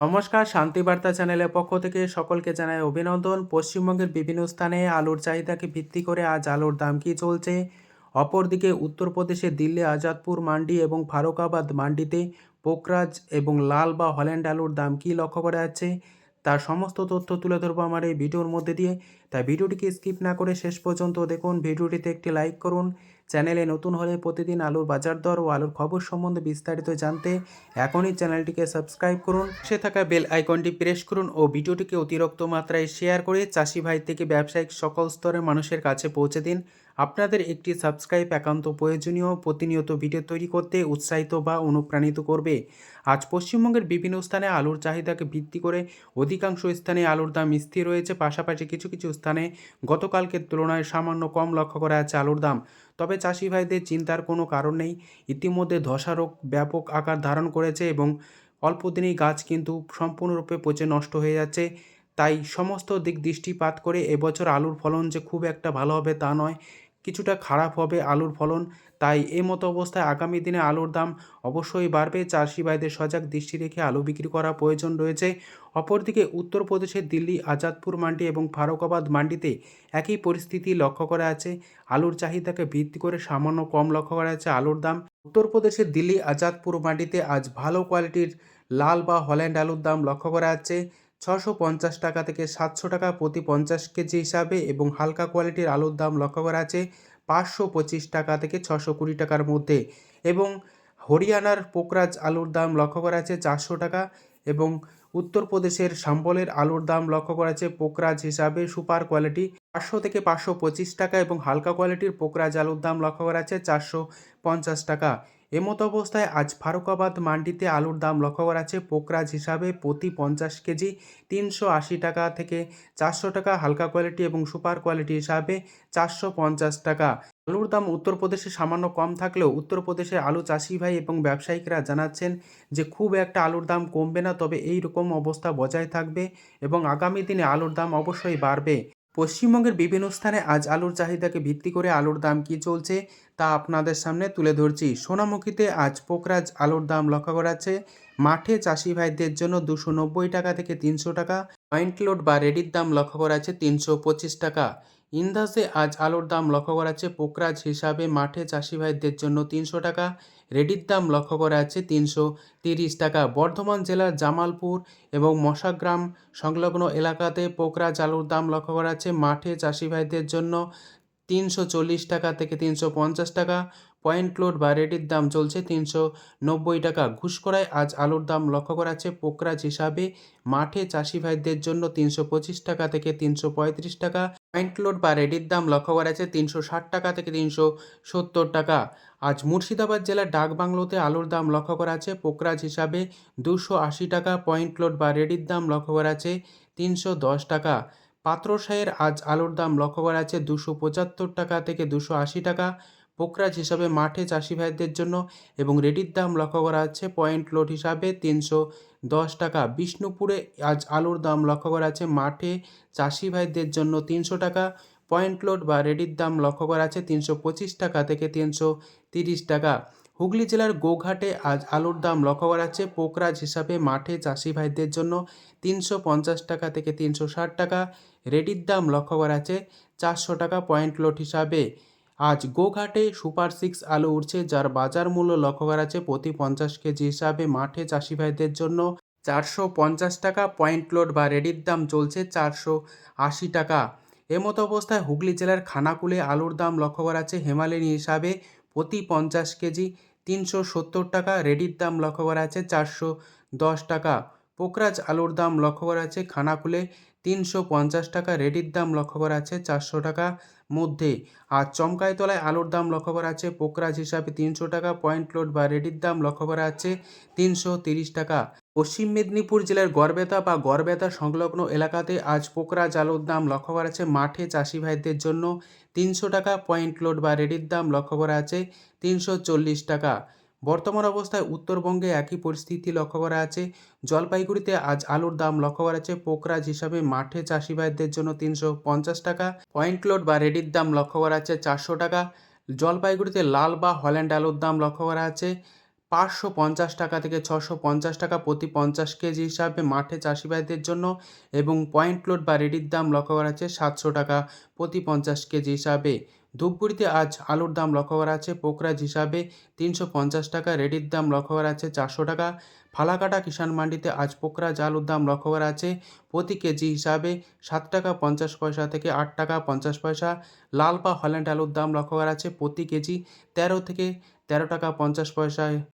নমস্কার শান্তিবার্তা চ্যানেলের পক্ষ থেকে সকলকে জানাই অভিনন্দন। পশ্চিমবঙ্গের বিভিন্ন স্থানে আলুর চাহিদাকে ভিত্তি করে আজ আলুর দাম কী চলছে? অপরদিকে উত্তরপ্রদেশে দিল্লি, আজাদপুর, মান্ডি এবং ফারুকাবাদ মান্ডিতে পোকরাজ এবং লাল বা হল্যান্ড আলুর দাম কী লক্ষ্য করা যাচ্ছে? তার সমস্ত তথ্য তুলে ধরবো আমার এই ভিডিওর মধ্যে দিয়ে। তাই ভিডিওটিকে স্কিপ না করে শেষ পর্যন্ত দেখুন। ভিডিওটিতে একটি লাইক করুন। চ্যানেলে নতুন হলে প্রতিদিন আলুর বাজার দর ও আলুর খবর সম্বন্ধে বিস্তারিত জানতে এখনই চ্যানেলটিকে সাবস্ক্রাইব করুন। সে থাকা বেল আইকনটি প্রেস করুন ও ভিডিওটিকে অতিরিক্ত মাত্রায় শেয়ার করে চাষি ভাই থেকে ব্যবসায়িক সকল স্তরের মানুষের কাছে পৌঁছে দিন। আপনাদের একটি সাবস্ক্রাইব একান্ত প্রয়োজনীয়, প্রতিনিয়ত ভিডিও তৈরি করতে উৎসাহিত বা অনুপ্রাণিত করবে। আজ পশ্চিমবঙ্গের বিভিন্ন স্থানে আলুর চাহিদাকে ভিত্তি করে অধিকাংশ স্থানে আলুর দাম স্থির রয়েছে। পাশাপাশি কিছু কিছু স্থানে গতকালকের তুলনায় সামান্য কম লক্ষ্য করা যাচ্ছে আলুর দাম। তবে চাষি ভাইদের চিন্তার কোনো কারণ নেই। ইতিমধ্যে ধসা রোগ ব্যাপক আকার ধারণ করেছে এবং অল্প দিনেই গাছ কিন্তু সম্পূর্ণরূপে পচে নষ্ট হয়ে যাচ্ছে। তাই সমস্ত দিক দৃষ্টিপাত করে এবছর আলুর ফলন যে খুব একটা ভালো হবে তা নয়। কিছুটা খারাপ হবে আলুর ফলন। তাই এ মতো অবস্থায় আগামী দিনে আলুর দাম অবশ্যই বাড়বে। চাষি ভাইদের সজাগ দৃষ্টি রেখে আলু বিক্রি করা প্রয়োজন রয়েছে। অপরদিকে উত্তরপ্রদেশের দিল্লি, আজাদপুর মান্ডি এবং ফারুকাবাদ মান্ডিতে একই পরিস্থিতি লক্ষ্য করা আছে। আলুর চাহিদাকে ভিত্তি করে সামান্য কম লক্ষ্য করা যাচ্ছে আলুর দাম। উত্তরপ্রদেশের দিল্লি, আজাদপুর মান্ডিতে আজ ভালো কোয়ালিটির লাল বা হল্যান্ড আলুর দাম লক্ষ্য করা যাচ্ছে। ছশো পঞ্চাশ টাকা থেকে সাতশো টাকা প্রতি পঞ্চাশ কেজি হিসাবে এবং হালকা কোয়ালিটির আলুর দাম লক্ষ্য করা আছে পাঁচশো পঁচিশ টাকা থেকে ছশো কুড়ি টাকার মধ্যে এবং হরিয়ানার পোকরাজ আলুর দাম লক্ষ্য করা আছে চারশো টাকা এবং উত্তরপ্রদেশের সাম্বলের আলুর দাম লক্ষ্য করা আছে পোকরাজ হিসাবে সুপার কোয়ালিটি পাঁচশো থেকে পাঁচশো পঁচিশ টাকা এবং হালকা কোয়ালিটির পোকরাজ আলুর দাম লক্ষ্য করা আছে চারশো পঞ্চাশ টাকা। এমতো অবস্থায় আজ ফারুকাবাদ মান্ডিতে আলুর দাম লক্ষ্য করা আছে পোকরাজ হিসাবে প্রতি পঞ্চাশ কেজি তিনশো আশি টাকা থেকে চারশো টাকা, হালকা কোয়ালিটি এবং সুপার কোয়ালিটি হিসাবে চারশো পঞ্চাশ টাকা। আলুর দাম উত্তরপ্রদেশে সামান্য কম থাকলেও উত্তরপ্রদেশের আলু চাষি ভাই এবং ব্যবসায়িকরা জানাচ্ছেন যে খুব একটা আলুর দাম কমবে না, তবে এই রকম অবস্থা বজায় থাকবে এবং আগামী দিনে আলুর দাম অবশ্যই বাড়বে। পশ্চিমবঙ্গের বিভিন্ন স্থানে আজ আলুর চাহিদাকে ভিত্তি করে আলুর দাম কি চলছে তা আপনাদের সামনে তুলে ধরছি। সোনামুখীতে আজ পোকরাজ আলুর দাম লক্ষ্য করা মাঠে চাষি ভাইদের জন্য দুশো নব্বই টাকা থেকে তিনশো টাকা পয়েন্ট লোড বা রেডির দাম লক্ষ্য করা আছে তিনশো পঁচিশ টাকা। ইন্দাসে আজ আলুর দাম লক্ষ্য করা যাচ্ছে পোকরাজ হিসাবে মাঠে চাষি ভাইদের জন্য তিনশো টাকা, রেডির দাম লক্ষ্য করা আছে তিনশো তিরিশ টাকা। বর্ধমান জেলার জামালপুর এবং মশাগ্রাম সংলগ্ন এলাকাতে পোকরাজ আলুর দাম লক্ষ্য করা যাচ্ছে মাঠে চাষি ভাইদের জন্য তিনশো চল্লিশ টাকা থেকে তিনশো পঞ্চাশ টাকা। পয়েন্ট লোড বা রেডির দাম চলছে তিনশো নব্বই টাকা। ঘুষকরায় আজ আলুর দাম লক্ষ্য করা আছে পোকরাজ হিসাবে। মাঠে চাষি ভাইদের জন্য তিনশো পঁচিশ টাকা থেকে তিনশো পঁয়ত্রিশ টাকা। পয়েন্ট লোড বা রেডির দাম লক্ষ্য করা আছে তিনশো ষাট টাকা থেকে তিনশো সত্তর টাকা। আজ মুর্শিদাবাদ জেলার ডাকবাংলোতে আলুর দাম লক্ষ্য করা আছে পোকরাজ হিসাবে দুশো আশি টাকা। পয়েন্ট লোড বা রেডির দাম লক্ষ্য করা আছে তিনশো দশ টাকা। পাত্রসাহের আজ আলুর দাম লক্ষ্য করা আছে দুশো পঁচাত্তর টাকা থেকে দুশো আশি টাকা। পোকরাজ হিসাবে মাঠে চাষি ভাইদের জন্য এবং রেডির দাম লক্ষ্য করা আছে পয়েন্ট লোড হিসাবে তিনশো দশ টাকা। বিষ্ণুপুরে আজ আলুর দাম লক্ষ্য করা আছে মাঠে চাষি ভাইদের জন্য তিনশো টাকা। পয়েন্ট লোড বা রেডির দাম লক্ষ্য করা আছে তিনশো পঁচিশ টাকা থেকে তিনশো তিরিশ টাকা। হুগলি জেলার গোঘাটে আজ আলুর দাম লক্ষ্য করা যাচ্ছে। পোকরাজ হিসাবে মাঠে চাষি ভাইদের জন্য তিনশো পঞ্চাশ টাকা থেকে তিনশো ষাট টাকা। রেডির দাম লক্ষ্য করা যাচ্ছে চারশো টাকা পয়েন্ট লোড হিসাবে। আজ গোঘাটে সুপার সিক্স আলু উঠছে যার বাজার মূল্য লক্ষ্য করা যাচ্ছে প্রতি পঞ্চাশ কেজি হিসাবে মাঠে চাষি ভাইদের জন্য চারশো পঞ্চাশ টাকা পয়েন্ট লোড বা রেডির দাম চলছে চারশো আশি টাকা। এমতো অবস্থায় হুগলি জেলার খানাকুলে আলুর দাম লক্ষ্য করা যাচ্ছে হেমালিনী হিসাবে প্রতি পঞ্চাশ কেজি তিনশো সত্তর টাকা রেডির দাম লক্ষ্য করা আছে, চারশো দশ টাকা। পোকরাজ আলুর দাম লক্ষ্য করা আছে, খানাকুলে তিনশো পঞ্চাশ টাকা রেডির দাম লক্ষ্য করা আছে, চারশো টাকা মধ্যে। আর চমকাইতলায় আলুর দাম লক্ষ্য করা আছে, পোকরাজ হিসাবে তিনশো টাকা, পয়েন্ট লোড বা রেডির দাম লক্ষ্য করা আছে, তিনশো তিরিশ টাকা। পশ্চিম মেদিনীপুর জেলার গড়বেতা বা গড়বেতা সংলগ্ন এলাকাতে আজ পোকরাজ আলুর দাম লক্ষ্য করা আছে, মাঠে চাষি ভাইদের জন্য তিনশো টাকা, পয়েন্ট লোড বা রেডির দাম লক্ষ্য করা আছে, তিনশো চল্লিশ টাকা। বর্তমান অবস্থায় উত্তরবঙ্গে একই পরিস্থিতি লক্ষ্য করা আছে। জলপাইগুড়িতে আজ আলুর দাম লক্ষ্য করা আছে পোকরাজ হিসাবে মাঠে চাষি ভাইদের জন্য তিনশো পঞ্চাশ টাকা, পয়েন্ট লোড বা রেডির দাম লক্ষ্য করা আছে চারশো টাকা। জলপাইগুড়িতে লাল বা হল্যান্ড আলুর দাম লক্ষ্য করা আছে পাঁচশো পঞ্চাশ টাকা থেকে ছশো পঞ্চাশ টাকা প্রতি পঞ্চাশ কেজি হিসাবে মাঠে চাষি ভাইদের জন্য এবং পয়েন্ট লোড বা রেডির দাম লক্ষ্য করা যাচ্ছে সাতশো টাকা প্রতি পঞ্চাশ কেজি হিসাবে। ধূপগুড়িতে আজ আলুর দাম লক্ষ্য করা আছে। পোকরাজ হিসাবে তিনশো পঞ্চাশ টাকা, রেডির দাম লক্ষ্য করা আছে চারশো টাকা। ফালাকাটা কিষাণ মান্ডিতে আজ পোকরাজ আলুর দাম লক্ষ্য করা আছে প্রতি কেজি হিসাবে সাত টাকা পঞ্চাশ পয়সা থেকে আট টাকা পঞ্চাশ পয়সা। লালপা হল্যান্ড আলুর দাম লক্ষ্য করা আছে প্রতি কেজি তেরো থেকে তেরো টাকা পঞ্চাশ পয়সায়।